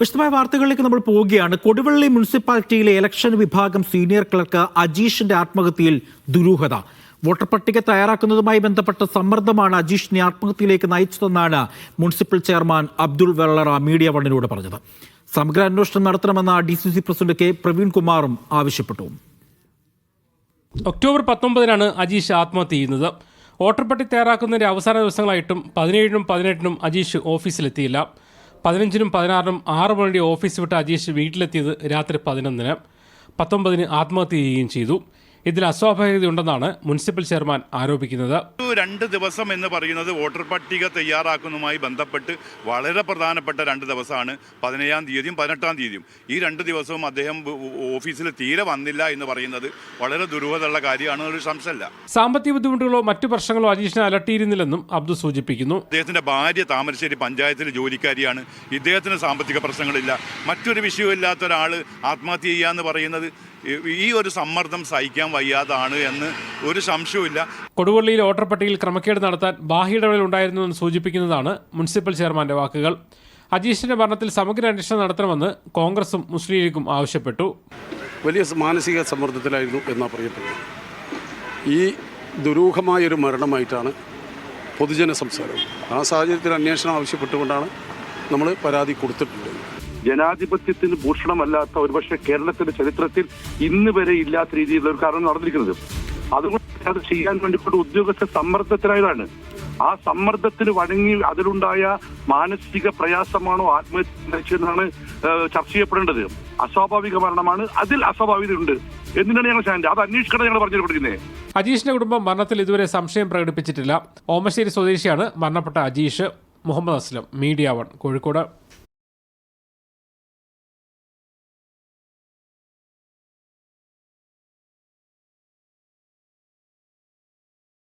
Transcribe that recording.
വിശദമായ വാർത്തകളിലേക്ക് നമ്മൾ പോവുകയാണ്. കൊടുവള്ളി മുനിസിപ്പാലിറ്റിയിലെ ഇലക്ഷൻ വിഭാഗം സീനിയർ ക്ലർക്ക് അജീഷിന്റെ ആത്മഹത്യയിൽ ദുരൂഹത. വോട്ടർ പട്ടിക തയ്യാറാക്കുന്നതുമായി ബന്ധപ്പെട്ട സമ്മർദ്ദമാണ് അജീഷിനെ ആത്മഹത്യയിലേക്ക് നയിച്ചതെന്നാണ് municipal chairman Abdul Vellara media വണ്ണിനോട് പറഞ്ഞത്. സമഗ്ര അന്വേഷണം നടത്തണമെന്ന D C C president K Praveen കുമാറും ആവശ്യപ്പെട്ടു. ഒക്ടോബർ പത്തൊമ്പതിനാണ് അജീഷ് ആത്മഹത്യ ചെയ്യുന്നത്. വോട്ടർ പട്ടിക തയ്യാറാക്കുന്നതിന്റെ അവസാന ദിവസങ്ങളായിട്ടും പതിനേഴിനും പതിനെട്ടിനും അജീഷ് ഓഫീസിലെത്തിയില്ല. പതിനഞ്ചിനും പതിനാറിനും ആറ് മണിയുടെ ഓഫീസ് വിട്ട് അജീഷ് വീട്ടിലെത്തിയത് രാത്രി പതിനൊന്നിന്. പത്തൊമ്പതിന് ആത്മഹത്യ ചെയ്യുകയും ചെയ്തു. ഇതിൽ അസ്വാഭാവികതയുണ്ടെന്നാണ് മുനിസിപ്പൽ ചെയർമാൻ ആരോപിക്കുന്നത്. ഒരു രണ്ട് ദിവസം എന്ന് പറയുന്നത് വോട്ടർ പട്ടിക തയ്യാറാക്കുന്നതുമായി ബന്ധപ്പെട്ട് വളരെ പ്രധാനപ്പെട്ട രണ്ട് ദിവസമാണ്. പതിനേഴാം തീയതിയും പതിനെട്ടാം തീയതിയും. ഈ രണ്ട് ദിവസവും അദ്ദേഹം ഓഫീസിൽ തീരെ വന്നില്ല എന്ന് പറയുന്നത് വളരെ ദുരൂഹതയുള്ള കാര്യമാണ് ഒരു സംശയമല്ല. സാമ്പത്തിക ബുദ്ധിമുട്ടുകളോ മറ്റു പ്രശ്നങ്ങളോ അജീഷിനെ അലട്ടിയിരുന്നില്ലെന്നും അബ്ദു സൂചിപ്പിക്കുന്നു. അദ്ദേഹത്തിന്റെ ഭാര്യ താമരശ്ശേരി പഞ്ചായത്തിലെ ജോലിക്കാരിയാണ്. ഇദ്ദേഹത്തിന് സാമ്പത്തിക പ്രശ്നങ്ങളില്ല. മറ്റൊരു വിഷയമില്ലാത്ത ഒരാൾ ആത്മഹത്യ ചെയ്യുക എന്ന് പറയുന്നത് ഈ- ഒരു സമ്മർദ്ദം സഹിക്കാൻ വയ്യാതാണ് എന്ന് ഒരു സംശയവുമില്ല. കൊടുവള്ളിയിൽ വോട്ടർ പട്ടികയിൽ ക്രമക്കേട് നടത്താൻ ബാഹ്യടപെടൽ ഉണ്ടായിരുന്നുവെന്ന് സൂചിപ്പിക്കുന്നതാണ് മുനിസിപ്പൽ ചെയർമാന്റെ വാക്കുകൾ. അജീഷിന്റെ ഭരണത്തിൽ സമഗ്ര അന്വേഷണം നടത്തണമെന്ന് കോൺഗ്രസും മുസ്ലിം ലീഗും ആവശ്യപ്പെട്ടു. വലിയ മാനസിക സമ്മർദ്ദത്തിലായിരുന്നു എന്നാണ് പറയപ്പെടുന്നത്. ഈ ദുരൂഹമായൊരു മരണമായിട്ടാണ് പൊതുജന സംസാരം. ആ സാഹചര്യത്തിൽ അന്വേഷണം ആവശ്യപ്പെട്ടുകൊണ്ടാണ് നമ്മൾ പരാതി കൊടുത്തിട്ടുള്ളത്. ജനാധിപത്യത്തിന് ഭൂഷണമല്ലാത്ത ഒരുപക്ഷെ കേരളത്തിന്റെ ചരിത്രത്തിൽ ഇന്ന് വരെ ഇല്ലാത്ത രീതിയിലുള്ള ഒരു കാരണം നടന്നിരിക്കുന്നത്. അതുകൊണ്ട് അത് ചെയ്യാൻ വേണ്ടിക്കൊണ്ട് ഉദ്യോഗസ്ഥ സമ്മർദ്ദത്തിലായതാണ്. ആ സമ്മർദ്ദത്തിന് വഴങ്ങി അതിലുണ്ടായ മാനസിക പ്രയാസമാണോ ആത്മഹത്യ നയിച്ചതെന്നാണ് ചർച്ച ചെയ്യപ്പെടേണ്ടത്. അസ്വാഭാവിക മരണമാണ്. അതിൽ അസ്വാഭാവികതയുണ്ട്. എന്തിനാണ് ഞങ്ങൾ സ്റ്റാൻഡ് അത് അന്വേഷിക്കണം ഞങ്ങൾ പറഞ്ഞിരിക്കുന്നത് അജീഷിന്റെ കുടുംബം മരണത്തിൽ ഇതുവരെ സംശയം പ്രകടിപ്പിച്ചിട്ടില്ല. ഓമശ്ശേരി സ്വദേശിയാണ് മരണപ്പെട്ട അജീഷ് മുഹമ്മദ് അസ്ലം മീഡിയ വൺ കോഴിക്കോട്.